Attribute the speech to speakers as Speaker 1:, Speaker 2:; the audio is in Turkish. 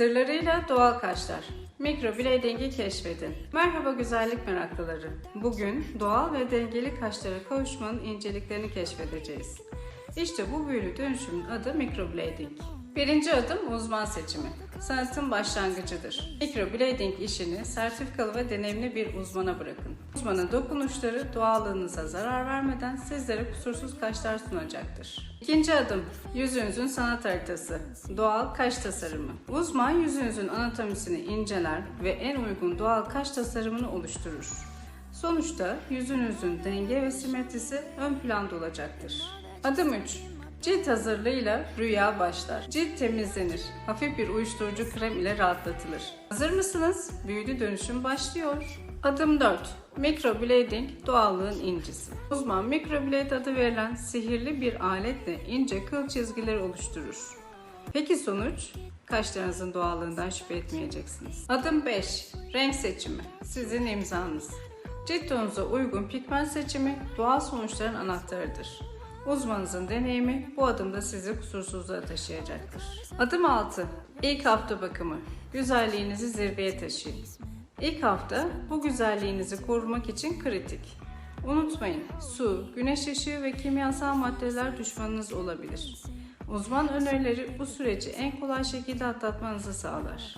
Speaker 1: Sırlarıyla doğal kaşlar. Mikroblading'i keşfedin. Merhaba güzellik meraklıları. Bugün doğal ve dengeli kaşlara kavuşmanın inceliklerini keşfedeceğiz. İşte bu büyülü dönüşümün adı mikroblading. Birinci adım uzman seçimi. Sanatın başlangıcıdır. Mikroblading işini sertifikalı ve deneyimli bir uzmana bırakın. Uzmanın dokunuşları doğallığınıza zarar vermeden sizlere kusursuz kaşlar sunacaktır. İkinci adım yüzünüzün sanat haritası. Doğal kaş tasarımı. Uzman yüzünüzün anatomisini inceler ve en uygun doğal kaş tasarımını oluşturur. Sonuçta yüzünüzün denge ve simetrisi ön planda olacaktır. Adım 3. Cilt hazırlığıyla rüya başlar. Cilt temizlenir. Hafif bir uyuşturucu krem ile rahatlatılır. Hazır mısınız? Büyülü dönüşüm başlıyor. Adım 4. Microblading doğallığın incisi. Uzman microblade adı verilen sihirli bir aletle ince kıl çizgileri oluşturur. Peki sonuç? Kaşlarınızın doğallığından şüphe etmeyeceksiniz. Adım 5. Renk seçimi. Sizin imzanız. Cilt tonunuza uygun pigment seçimi doğal sonuçların anahtarıdır. Uzmanınızın deneyimi bu adımda sizi kusursuzluğa taşıyacaktır. Adım 6. İlk hafta bakımı. Güzelliğinizi zirveye taşıyın. İlk hafta bu güzelliğinizi korumak için kritik. Unutmayın, su, güneş ışığı ve kimyasal maddeler düşmanınız olabilir. Uzman önerileri bu süreci en kolay şekilde atlatmanızı sağlar.